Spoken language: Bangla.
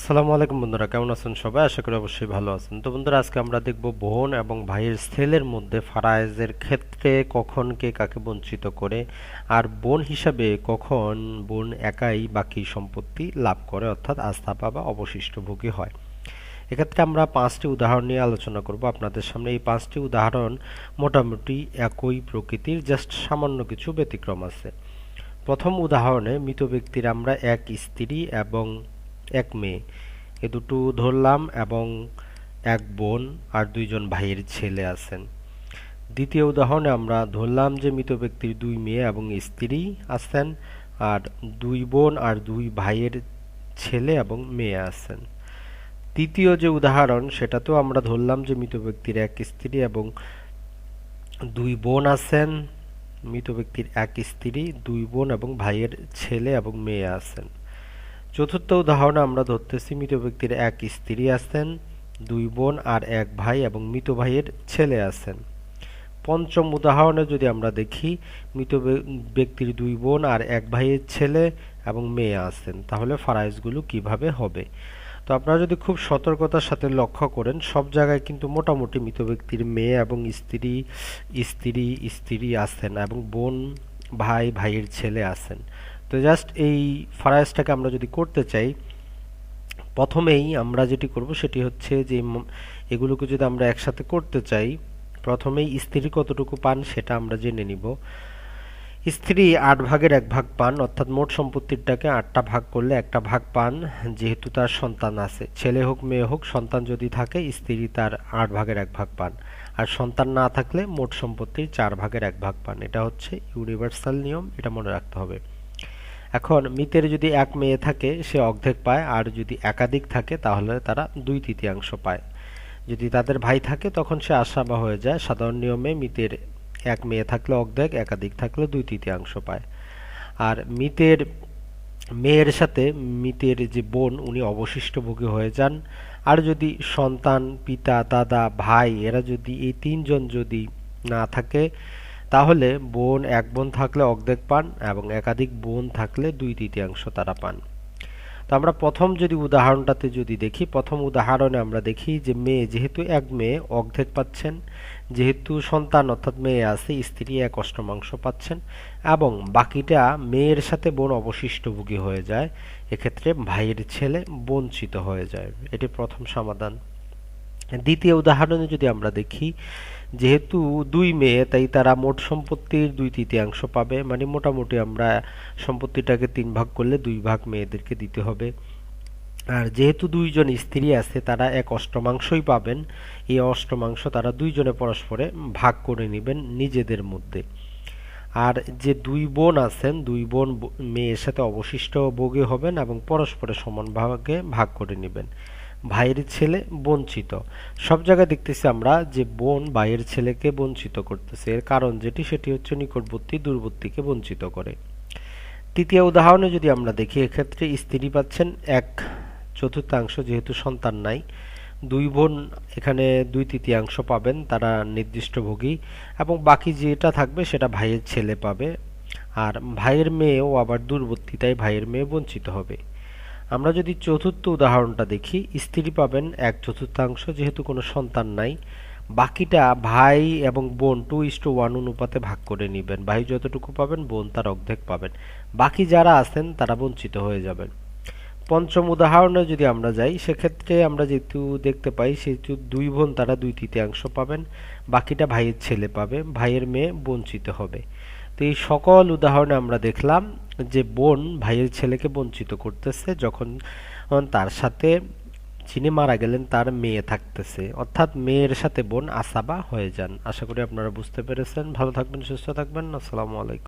আসসালামু আলাইকুম বন্ধুরা, কেমন আছেন সবাই? আশা করি অবশ্যই ভালো আছেন। তো বন্ধুরা, আজকে আমরা দেখব বোন এবং ভাইয়ের ছেলের মধ্যে ফারায়েজের ক্ষেত্রে কখন কে কাকে বঞ্চিত করে আর বোন হিসাবে কখন বোন একাই বাকি সম্পত্তি লাভ করে, অর্থাৎ আস্থাপা বা অবশিষ্ট ভোগী হয়। এক্ষেত্রে আমরা পাঁচটি উদাহরণ নিয়ে আলোচনা করব। আপনাদের সামনে এই পাঁচটি উদাহরণ মোটামুটি একই প্রকৃতির, জাস্ট সামান্য কিছু ব্যতিক্রম আছে। প্রথম উদাহরণে মৃত ব্যক্তির আমরা এক স্ত্রী এবং এক মেয়ে। এ দুটো ধরলাম এবং এক বোন আর দুইজন ভাইয়ের ছেলে আছেন। দ্বিতীয় উদাহরণে আমরা ধরলাম যে মৃত ব্যক্তির দুই মেয়ে এবং স্ত্রী আছেন আর দুই বোন আর দুই ভাইয়ের ছেলে এবং মেয়ে আছেন। তৃতীয় যে উদাহরণ, সেটাতেও আমরা ধরলাম যে মৃত ব্যক্তির এক স্ত্রী এবং দুই বোন আছেন। মৃত ব্যক্তির এক স্ত্রী, দুই বোন এবং ভাইয়ের ছেলে এবং মেয়ে আছেন। চতুর্থ উদাহরণ আমরা ধরতেছি মৃত ব্যক্তির এক স্ত্রী আছেন, দুই বোন আর এক ভাই এবং মৃত ভাইয়ের ছেলে আছেন। পঞ্চম উদাহরণে যদি আমরা দেখি, মৃত ব্যক্তির দুই বোন আর এক ভাইয়ের ছেলে এবং মেয়ে আছেন, তাহলে ফারাইজগুলো কীভাবে হবে? তো আপনারা যদি খুব সতর্কতার সাথে লক্ষ্য করেন, সব জায়গায় কিন্তু মোটামুটি মৃত ব্যক্তির মেয়ে এবং স্ত্রী স্ত্রী স্ত্রী আছেন এবং বোন, ভাই, ভাইয়ের ছেলে আছেন। তো জাস্ট এই ফারাইজটাকে আমরা যদি করতে চাই, প্রথমেই আমরা যেটি করব সেটি হচ্ছে যে এগুলোকে যদি আমরা একসাথে করতে চাই, প্রথমেই স্ত্রী কতটুকু পান সেটা আমরা জেনে নিব। স্ত্রী আট ভাগের এক ভাগ পান, অর্থাৎ মোট সম্পত্তিরটাকে আটটা ভাগ করলে একটা ভাগ পান, যেহেতু তার সন্তান আছে। ছেলে হোক, মেয়ে হোক, সন্তান যদি থাকে, স্ত্রী তার আট ভাগের এক ভাগ পান। আর সন্তান না থাকলে মোট সম্পত্তির চার ভাগের এক ভাগ পান। এটা হচ্ছে ইউনিভার্সাল নিয়ম, এটা মনে রাখতে হবে। এখন মৃতের যদি এক মেয়ে থাকে, সে অর্ধেক পায়, আর যদি একাধিক থাকে, তাহলে তারা দুই তৃতীয়াংশ পায়। যদি তাদের ভাই থাকে, তখন সে আশাবা হয়ে যায়। সাধারণ নিয়মে মৃতের এক মেয়ে থাকলে অর্ধেক, একাধিক থাকলে দুই তৃতীয়াংশ পায়। আর মৃতের মেয়ের সাথে মৃতের যে বোন, উনি অবশিষ্ট ভোগী হয়ে যান। আর যদি সন্তান, পিতা, দাদা, ভাই, এরা যদি এই তিনজন যদি না থাকে তাহলে বোন এক বোন থাকলে অর্ধেক পান এবং একাধিক বোন থাকলে দুই তৃতীয়াংশ তারা পান। তো আমরা প্রথম যদি উদাহরণটাতে যদি দেখি, প্রথম উদাহরণে আমরা দেখি যে মেয়ে যেহেতু এক মেয়ে অর্ধেক পাচ্ছেন, যেহেতু সন্তান অর্থাৎ মেয়ে আছে, স্ত্রী এক অষ্টমাংশ পাচ্ছেন এবং বাকিটা মেয়ের সাথে বোন অবশিষ্টভোগী হয়ে যায়, এক্ষেত্রে ভাইয়ের ছেলে বঞ্চিত হয়ে যায়। এটি প্রথম সমাধান। দ্বিতীয় উদাহরণে যদি আমরা দেখি, যেহেতু দুই মেয়ে, তাই তারা মোট সম্পত্তির দুই তৃতীয়াংশ পাবে। মানে মোটামুটি আমরা সম্পত্তিটাকে তিন ভাগ করলে দুই ভাগ মেয়েদেরকে দিতে হবে। আর যেহেতু দুইজন স্ত্রী আছে, তারা এক অষ্টমাংশই পাবেন। এই অষ্টমাংশ তারা দুইজনে পরস্পরে ভাগ করে নেবেন নিজেদের মধ্যে। আর যে দুই বোন আছেন, দুই বোন মেয়ের সাথে অবশিষ্ট ভোগে হবেন এবং পরস্পরে সমান ভাগে ভাগ করে নেবেন। ভাইয়ের ছেলে বঞ্চিত। সব জায়গায় দেখতেছি আমরা যে বোন ভাইয়ের ছেলেকে বঞ্চিত করতেছে। এর কারণ যেটি, সেটি হচ্ছে নিকটবর্তী, দূরবর্তীকে বঞ্চিত করে। তৃতীয় উদাহরণে যদি আমরা দেখি, এক্ষেত্রে স্ত্রী পাচ্ছেন এক চতুর্থাংশ, যেহেতু সন্তান নাই। দুই বোন এখানে দুই তৃতীয়াংশ পাবেন, তারা নির্দিষ্ট ভোগী এবং বাকি যেটা থাকবে, সেটা ভাইয়ের ছেলে পাবে। আর ভাইয়ের মেয়েও আবার দূরবর্তী, তাই ভাইয়ের মেয়ে বঞ্চিত হবে। আমরা যদি চতুর্থ উদাহরণটা দেখি, স্ত্রী পাবেন এক চতুর্থাংশ, যেহেতু কোনো সন্তান নাই। বাকিটা ভাই এবং বোন টু ইস টু ওয়ান অনুপাতে ভাগ করে নেবেন। ভাই যতটুকু পাবেন, বোন তার অর্ধেক পাবেন। বাকি যারা আছেন, তারা বঞ্চিত হয়ে যাবেন। পঞ্চম উদাহরণে যদি আমরা যাই, সেক্ষেত্রে আমরা যেহেতু দেখতে পাই, সেহেতু দুই বোন তারা দুই তৃতীয়াংশ পাবেন। বাকিটা ভাইয়ের ছেলে পাবে, ভাইয়ের মেয়ে বঞ্চিত হবে। তো এই সকল উদাহরণে আমরা দেখলাম যে বোন ভাইয়ের ছেলেকে বঞ্চিত করতেছে যখন তার সাথে যিনি মারা গেলেন তার মেয়ে থাকতেছে। অর্থাৎ মেয়ের সাথে বোন আসাবা হয়ে যান। আশা করি আপনারা বুঝতে পেরেছেন। ভালো থাকবেন, সুস্থ থাকবেন। আসসালামু আলাইকুম।